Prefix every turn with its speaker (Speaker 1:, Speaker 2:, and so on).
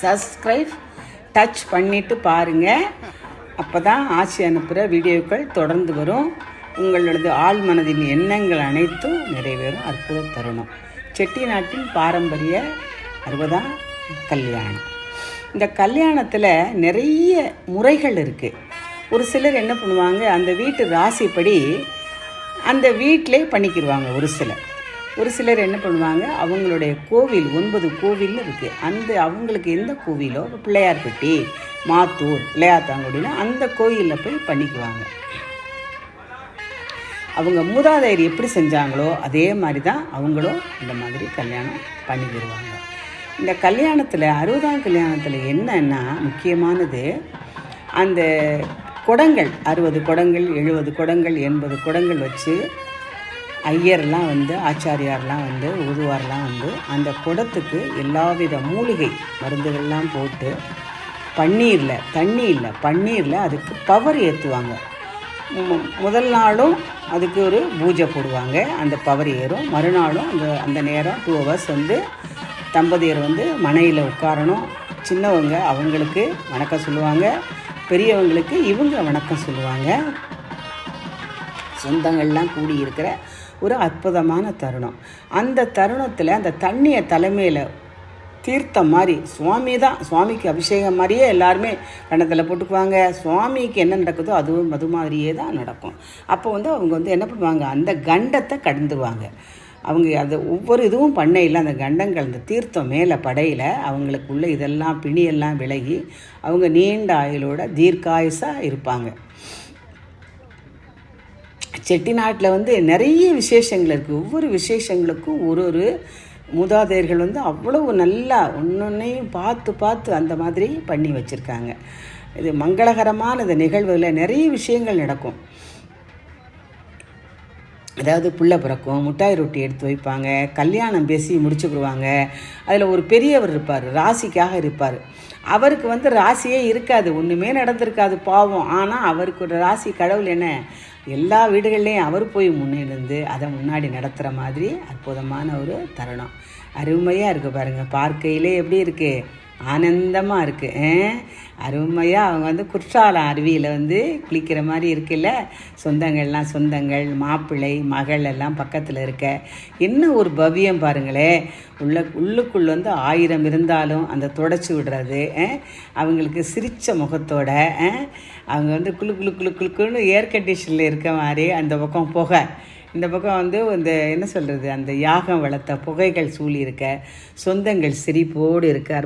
Speaker 1: Subscribe touch பண்ணிட்டு பாருங்கள் அப்போ தான் ஆட்சி அனுப்புகிற வீடியோக்கள் தொடர்ந்து வரும். உங்களது ஆள் மனதின் எண்ணங்கள் அனைத்தும் நிறைவேறும். அற்புத தருணம். செட்டிநாட்டின் பாரம்பரிய அறுபதாம் கல்யாணம். இந்த கல்யாணத்தில் நிறைய முறைகள் இருக்குது ஒரு சிலர் என்ன பண்ணுவாங்க அந்த வீட்டு ராசிப்படி அந்த வீட்டிலே பண்ணிக்கிடுவாங்க ஒரு சிலர். ஒரு சிலர் என்ன பண்ணுவாங்க அவங்களுடைய கோவில் ஒன்பது கோவில் இருக்குது அந்த அவங்களுக்கு எந்த கோவிலோ பிள்ளையார்பட்டி மாத்தூர் பிள்ளையார்த்தாங்குடினா அந்த கோயிலில் போய் பண்ணிக்குவாங்க. அவங்க மூதாதையர் எப்படி செஞ்சாங்களோ அதே மாதிரி தான் அவங்களும் இந்த மாதிரி கல்யாணம் பண்ணிக்கிடுவாங்க இந்த கல்யாணத்தில் அறுபதாம் கல்யாணத்தில் என்னன்னா முக்கியமானது அந்த குடங்கள் அறுபது குடங்கள் எழுபது குடங்கள் எண்பது குடங்கள் வச்சு ஐயர்லாம் வந்து ஆச்சாரியார்லாம் வந்து ஊதுவார்லாம் வந்து அந்த குடத்துக்கு எல்லாவித மூலிகை மருந்துகள்லாம் போட்டு பன்னீரில் தண்ணி இல்லை பன்னீரில் அதுக்கு பவர் ஏற்றுவாங்க முதல் நாளும் அதுக்கு ஒரு பூஜை போடுவாங்க. அந்த பவர் ஏறும். மறுநாளும் அந்த அந்த நேரம் டூ ஹவர்ஸ் வந்து தம்பதியர் வந்து மனையில் உட்காரணும். சின்னவங்க அவங்களுக்கு வணக்கம் சொல்லுவாங்க. பெரியவங்களுக்கு இவங்க வணக்கம் சொல்லுவாங்க. சொந்தங்கள்லாம் கூடி இருக்கிற ஒரு அற்புதமான தருணம். அந்த தருணத்தில் அந்த தண்ணியை தலைமையில் தீர்த்தம் மாதிரி சுவாமி தான் சுவாமிக்கு அபிஷேகம் மாதிரியே எல்லாருமே கணத்தில் போட்டுக்குவாங்க. சுவாமிக்கு என்ன நடக்குதோ அதுவும் அது மாதிரியே தான் நடக்கும். அப்போ வந்து அவங்க வந்து என்ன பண்ணுவாங்க? அந்த கண்டத்தை கடந்துருவாங்க. அவங்க அது ஒவ்வொரு இதுவும் பண்ணையில் அந்த கண்டங்கள் அந்த தீர்த்தம் மேலே படையில் அவங்களுக்குள்ள இதெல்லாம் பிணியெல்லாம் விலகி அவங்க நீண்ட ஆயுளோட தீர்க்காயுசாக இருப்பாங்க. செட்டிநாட்டில் வந்து நிறைய விசேஷங்கள் இருக்குது ஒவ்வொரு விசேஷங்களுக்கும் ஒரு ஒரு மூதாதையர்கள் வந்து அவ்வளவு நல்லா ஒன்றொன்னையும் பார்த்து பார்த்து அந்த மாதிரி பண்ணி வச்சுருக்காங்க. இது மங்களகரமான இந்த நிகழ்வுகளில் நிறைய விஷயங்கள் நடக்கும். அதாவது புள்ள பிறக்கும் முட்டாய் ரொட்டி எடுத்து வைப்பாங்க கல்யாணம் பேசி முடிச்சுக்கிடுவாங்க அதில் ஒரு பெரியவர் இருப்பார் ராசிக்காக இருப்பார். அவருக்கு வந்து ராசியே இருக்காது ஒன்றுமே நடந்திருக்காது பாவம். ஆனால் அவருக்கு ஒரு ராசி கடவுள் என்ன? எல்லா வீடுகள்லேயும் அவர் போய் முன்னிருந்து அதை முன்னாடி நடத்துகிற மாதிரி அற்புதமான ஒரு தருணம். அருமையாக இருக்குது பாருங்கள் பார்க்கையிலே எப்படி இருக்குது ஆனந்தமாக இருக்குது அருமையாக அவங்க வந்து குற்றாலம் அருவியில் வந்து குளிக்கிற மாதிரி இருக்குல்ல? சொந்தங்கள்லாம் சொந்தங்கள் மாப்பிள்ளை மகள் எல்லாம் பக்கத்தில் இருக்க. என்ன ஒரு பவ்யம் பாருங்களேன் உள்ள உள்ளுக்குள் வந்து ஆயிரம் இருந்தாலும் அந்த தொடச்சி விடுறது அவங்களுக்கு சிரித்த முகத்தோட அவங்க வந்து குளு குளு குளு குளுக்குன்னு ஏர் கண்டிஷனில் இருக்க மாதிரி அந்த பக்கம் புகை. இந்த பக்கம் வந்து இந்த என்ன சொல்கிறது அந்த யாகம் வளர்த்த புகைகள் சூழி இருக்க. சொந்தங்கள் சிரிப்போடு இருக்க.